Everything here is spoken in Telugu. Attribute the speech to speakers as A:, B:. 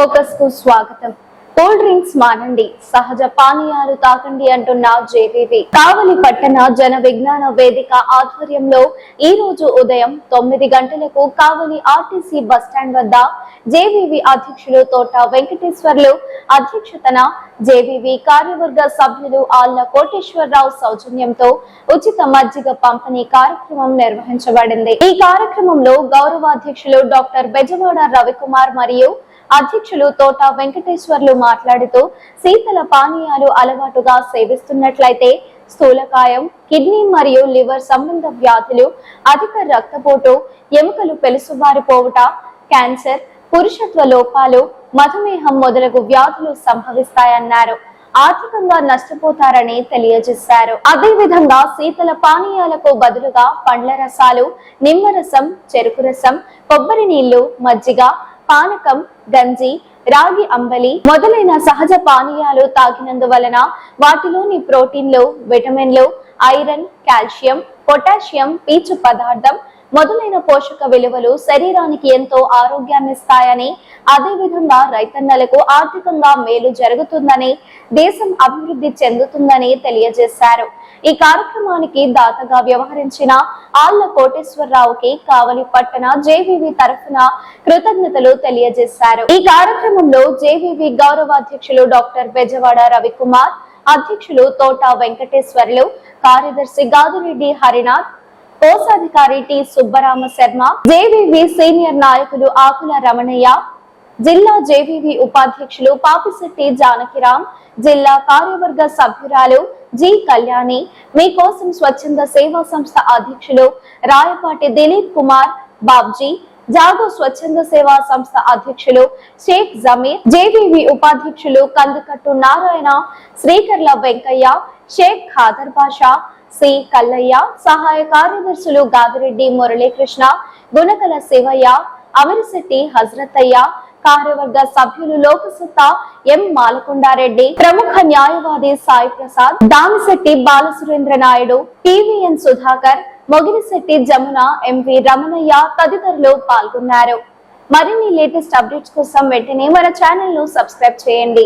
A: ఫోకస్కు స్వాగతం. కూల్ డ్రింక్స్ మానండి. సహజ పానీయాలు తాకండి అంటున్న జేవీవి. కావలి పట్టణ జన విజ్ఞాన వేదిక ఆధ్వర్యంలో ఈ రోజు ఉదయం తొమ్మిది గంటలకు కావలి ఆర్టీసీ బస్టాండ్ వద్ద జేవీవి అధ్యక్షులు తోట వెంకటేశ్వర్లు అధ్యక్షతన జేవీవి కార్యవర్గ సభ్యులు ఆళ్ళ కోటేశ్వరరావు సౌజన్యంతో ఉచిత మజ్జిగ పంపిణీ కార్యక్రమం నిర్వహించబడింది. ఈ కార్యక్రమంలో గౌరవాధ్యక్షులు డాక్టర్ బెజవాడ రవికుమార్ మరియు అధ్యక్షులు తోట వెంకటేశ్వర్లు మాట్లాడుతూ శీతల పానీయాలు అలవాటుగా సేవిస్తున్నట్లయితే స్థూలకాయం కిడ్నీ మరియు లివర్ సంబంధ వ్యాధులు అధిక రక్తపోటు ఎముకలు పెలుసుబారిపోవుట క్యాన్సర్ పురుషత్వ లోపాలు మధుమేహం మొదలగు వ్యాధులు సంభవిస్తాయన్నారు. ఆర్థికంగా నష్టపోతారని తెలియజేశారు. అదేవిధంగా శీతల పానీయాలకు బదులుగా పండ్ల రసాలు నిమ్మరసం చెరుకు రసం కొబ్బరి నీళ్ళు మజ్జిగ పానకం గంజి రాగి అంబలి మొదలైన సహజ పానీయాలు తాగినందువలన వాటిలోని ప్రోటీన్లు విటమిన్లు ఐరన్ కాల్షియం పొటాషియం పీచు పదార్థం మొదలైన పోషక విలువలు శరీరానికి ఎంతో ఆరోగ్యాన్ని ఇస్తాయని అదేవిధంగా రైతన్నలకు ఆర్థికంగా మేలు జరుగుతుందని దేశం అభివృద్ధి చెందుతుందని తెలియజేశారు. ఈ కార్యక్రమానికి దాతగా వ్యవహరించిన ఆళ్ళ కోటేశ్వరరావుకి కావలి పట్టణ జేవీవి తరఫున కృతజ్ఞతలు తెలియజేశారు. ఈ కార్యక్రమంలో జేవీవి గౌరవాధ్యక్షులు డాక్టర్ బెజవాడ రవికుమార్ అధ్యక్షులు తోట వెంకటేశ్వర్లు కార్యదర్శి గాదిరెడ్డి హరినాథ్ కోశాధికారి T Subbarama Sharma JVV senior నాయకులు ఆకుల రమణయ్య జిల్లా జేవీవి ఉపాధ్యక్షులు పాపిశెట్టి జానకిరామ్ జిల్లా కార్యవర్గ సభ్యురాలు జి కళ్యాణి మీకోసం స్వచ్ఛంద సేవా సంస్థ అధ్యక్షులు రాయపాటి దిలీప్ కుమార్ బాబ్జీ జాగో స్వచ్ఛంద సేవా సంస్థ అధ్యక్షులు షేక్ జమీర్ జేవీవి ఉపాధ్యక్షులు కందుకట్టు నారాయణ శ్రీకర్ల వెంకయ్య షేక్ ఖాదర్ బాషా సి. కల్లయ్య సహాయ కార్యదర్శులు గాదిరెడ్డి మురళీకృష్ణ గుణకల శివయ్య అమరిశెట్టి హజరతయ్య కార్యవర్గ సభ్యులు లోకసత్తా ఎం. మాలకొండారెడ్డి ప్రముఖ న్యాయవాది సాయి ప్రసాద్ దానిశెట్టి బాలసురేంద్ర నాయుడు టివిఎన్ సుధాకర్ మొగిలిశెట్టి జమున ఎంవి రమణయ్య తదితరులు పాల్గొన్నారు. మరిన్ని లేటెస్ట్ అప్డేట్స్ కోసం వెంటనే మన ఛానల్ను సబ్స్క్రైబ్ చేయండి.